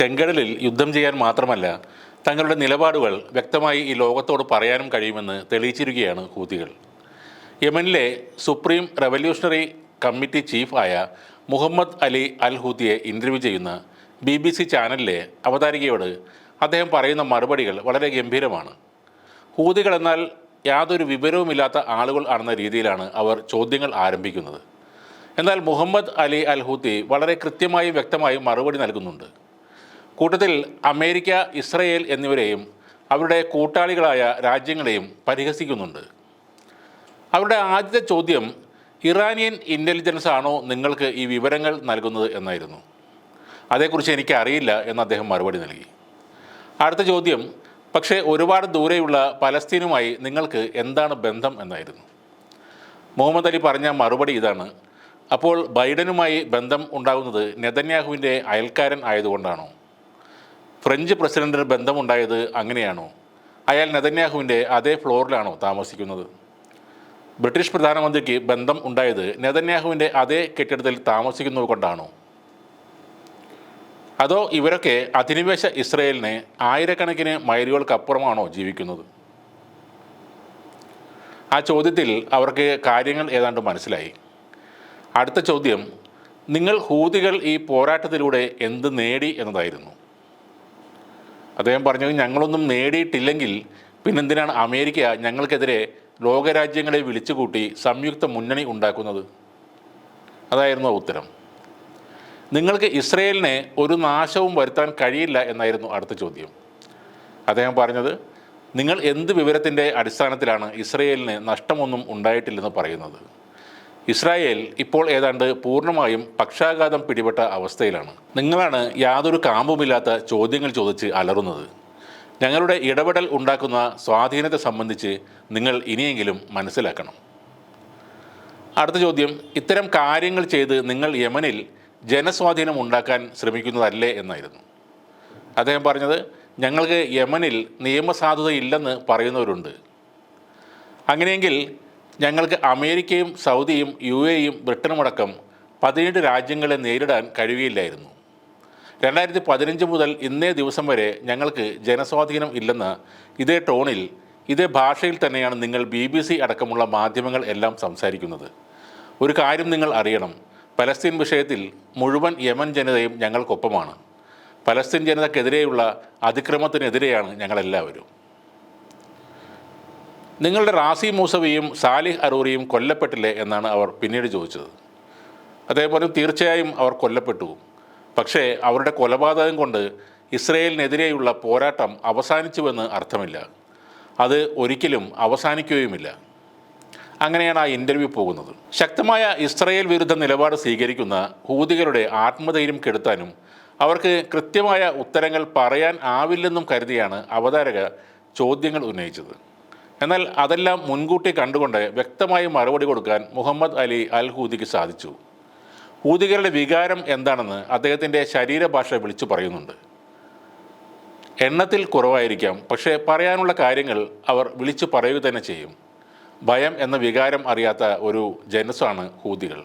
ചെങ്കടലിൽ യുദ്ധം ചെയ്യാൻ മാത്രമല്ല തങ്ങളുടെ നിലപാടുകൾ വ്യക്തമായി ഈ ലോകത്തോട് പറയാനും കഴിയുമെന്ന് തെളിയിച്ചിരിക്കുകയാണ് ഹൂതികൾ. യമനിലെ സുപ്രീം റവല്യൂഷണറി കമ്മിറ്റി ചീഫ് ആയ മുഹമ്മദ് അലി അൽ ഹൂതിയെ ഇന്റർവ്യൂ ചെയ്യുന്ന ബി ബി സി ചാനലിലെ അവതാരികയോട് അദ്ദേഹം പറയുന്ന മറുപടികൾ വളരെ ഗംഭീരമാണ്. ഹൂതികൾ എന്നാൽ യാതൊരു വിവരവുമില്ലാത്ത ആളുകൾ ആണെന്ന രീതിയിലാണ് അവർ ചോദ്യങ്ങൾ ആരംഭിക്കുന്നത്. എന്നാൽ മുഹമ്മദ് അലി അൽ ഹൂത്തി വളരെ കൃത്യമായും വ്യക്തമായും മറുപടി നൽകുന്നുണ്ട്. കൂട്ടത്തിൽ അമേരിക്ക ഇസ്രയേൽ എന്നിവരെയും അവരുടെ കൂട്ടാളികളായ രാജ്യങ്ങളെയും പരിഹസിക്കുന്നുണ്ട്. അവരുടെ ആദ്യത്തെ ചോദ്യം ഇറാനിയൻ ഇന്റലിജൻസ് ആണോ നിങ്ങൾക്ക് ഈ വിവരങ്ങൾ നൽകുന്നത്? എന്നായിരുന്നു. അതേക്കുറിച്ച് എനിക്ക് അറിയില്ല എന്ന് അദ്ദേഹം മറുപടി നൽകി. അടുത്ത ചോദ്യം പക്ഷേ ഒരുപാട് ദൂരെയുള്ള പലസ്തീനുമായി നിങ്ങൾക്ക് എന്താണ് ബന്ധം? എന്നായിരുന്നു. മുഹമ്മദ് അലി പറഞ്ഞ മറുപടി ഇതാണ്. അപ്പോൾ ബൈഡനുമായി ബന്ധം ഉണ്ടാകുന്നത് നെതന്യാഹുവിന്റെ അയൽക്കാരൻ ആയതുകൊണ്ടാണോ? ഫ്രഞ്ച് പ്രസിഡന്റിന് ബന്ധമുണ്ടായത് അങ്ങനെയാണോ? അയാൾ നെതന്യാഹുവിന്റെ അതേ ഫ്ലോറിലാണോ താമസിക്കുന്നത്? ബ്രിട്ടീഷ് പ്രധാനമന്ത്രിക്ക് ബന്ധം ഉണ്ടായത് നെതന്യാഹുവിന്റെ അതേ കെട്ടിടത്തിൽ താമസിക്കുന്നത് കൊണ്ടാണോ? അതോ ഇവരൊക്കെ അധിനിവേശ ഇസ്രയേലിനെ ആയിരക്കണക്കിന് മൈലുകൾക്കപ്പുറമാണോ ജീവിക്കുന്നത്? ആ ചോദ്യത്തിൽ അവർക്ക് കാര്യങ്ങൾ ഏതാണ്ട് മനസ്സിലായി. അടുത്ത ചോദ്യം നിങ്ങൾ ഹൂതികൾ ഈ പോരാട്ടത്തിലൂടെ എന്ത് നേടി എന്നതായിരുന്നു. അദ്ദേഹം പറഞ്ഞത് ഞങ്ങളൊന്നും നേടിയിട്ടില്ലെങ്കിൽ പിന്നെന്തിനാണ് അമേരിക്ക ഞങ്ങൾക്കെതിരെ ലോകരാജ്യങ്ങളെ വിളിച്ചുകൂട്ടി സംയുക്ത മുന്നണി ഉണ്ടാക്കുന്നത്? അതായിരുന്നു ഉത്തരം. നിങ്ങൾക്ക് ഇസ്രയേലിനെ ഒരു നാശവും വരുത്താൻ കഴിയില്ല എന്നായിരുന്നു അടുത്ത ചോദ്യം. അദ്ദേഹം പറഞ്ഞത് നിങ്ങൾ എന്ത് വിവരത്തിന്റെ അടിസ്ഥാനത്തിലാണ് ഇസ്രയേലിന് നഷ്ടമൊന്നും ഉണ്ടായിട്ടില്ലെന്ന് പറയുന്നത്? ഇസ്രായേൽ ഇപ്പോൾ ഏതാണ്ട് പൂർണമായും പക്ഷാഘാതം പിടിപെട്ട അവസ്ഥയിലാണ്. നിങ്ങളാണ് യാതൊരു കാമ്പുമില്ലാത്ത ചോദ്യങ്ങൾ ചോദിച്ച് അലറുന്നത്. ഞങ്ങളുടെ ഇടപെടൽ ഉണ്ടാക്കുന്ന സ്വാധീനത്തെ സംബന്ധിച്ച് നിങ്ങൾ ഇനിയെങ്കിലും മനസ്സിലാക്കണം. അടുത്ത ചോദ്യം ഇത്തരം കാര്യങ്ങൾ ചെയ്ത് നിങ്ങൾ യമനിൽ ജനസ്വാധീനം ഉണ്ടാക്കാൻ ശ്രമിക്കുന്നതല്ലേ എന്നായിരുന്നു. അദ്ദേഹം പറഞ്ഞത് ഞങ്ങൾക്ക് യമനിൽ നിയമസാധുതയില്ലെന്ന് പറയുന്നവരുണ്ട്. അങ്ങനെയെങ്കിൽ ഞങ്ങൾക്ക് അമേരിക്കയും സൗദിയും യു എയും ബ്രിട്ടനുമടക്കം പതിനേഴ് രാജ്യങ്ങളെ നേരിടാൻ കഴിയുകയില്ലായിരുന്നു. രണ്ടായിരത്തി പതിനഞ്ച് മുതൽ ഇന്നേ ദിവസം വരെ ഞങ്ങൾക്ക് ജനസ്വാധീനം ഇല്ലെന്ന് ഇതേ ടോണിൽ ഇതേ ഭാഷയിൽ തന്നെയാണ് നിങ്ങൾ ബി ബി സി അടക്കമുള്ള മാധ്യമങ്ങൾ എല്ലാം സംസാരിക്കുന്നത്. ഒരു കാര്യം നിങ്ങൾ അറിയണം പലസ്തീൻ വിഷയത്തിൽ മുഴുവൻ യമൻ ജനതയും ഞങ്ങൾക്കൊപ്പമാണ്. പലസ്തീൻ ജനതക്കെതിരെയുള്ള അതിക്രമത്തിനെതിരെയാണ് ഞങ്ങളെല്ലാവരും. നിങ്ങളുടെ റാസി മൂസവിയും സാലിഹ് അറൂറിയും കൊല്ലപ്പെട്ടില്ലേ എന്നാണ് അവർ പിന്നീട് ചോദിച്ചത്. അതേപോലെ തീർച്ചയായും അവർ കൊല്ലപ്പെട്ടു. പക്ഷേ അവരുടെ കൊലപാതകം കൊണ്ട് ഇസ്രയേലിനെതിരെയുള്ള പോരാട്ടം അവസാനിച്ചുവെന്ന് അർത്ഥമില്ല. അത് ഒരിക്കലും അവസാനിക്കുകയുമില്ല. അങ്ങനെയാണ് ആ ഇന്റർവ്യൂ പോകുന്നത്. ശക്തമായ ഇസ്രയേൽ വിരുദ്ധ നിലപാട് സ്വീകരിക്കുന്ന ഹൂതികളുടെ ആത്മധൈര്യം കെടുത്താനും അവർക്ക് കൃത്യമായ ഉത്തരങ്ങൾ പറയാൻ ആവില്ലെന്നും കരുതിയാണ് അവതാരക ചോദ്യങ്ങൾ ഉന്നയിച്ചത്. എന്നാൽ അതെല്ലാം മുൻകൂട്ടി കണ്ടുകൊണ്ട് വ്യക്തമായി മറുപടി കൊടുക്കാൻ മുഹമ്മദ് അലി അൽ ഹൂദിക്ക് സാധിച്ചു. ഹൂദികളുടെ വികാരം എന്താണെന്ന് അദ്ദേഹത്തിന്റെ ശരീരഭാഷ വിളിച്ചു പറയുന്നുണ്ട്. എണ്ണത്തിൽ കുറവായിരിക്കാം പക്ഷേ പറയാനുള്ള കാര്യങ്ങൾ അവർ വിളിച്ചു പറയുക തന്നെ ചെയ്യും. ഭയം എന്ന വികാരം അറിയാത്ത ഒരു ജനസാണ് ഹൂതികൾ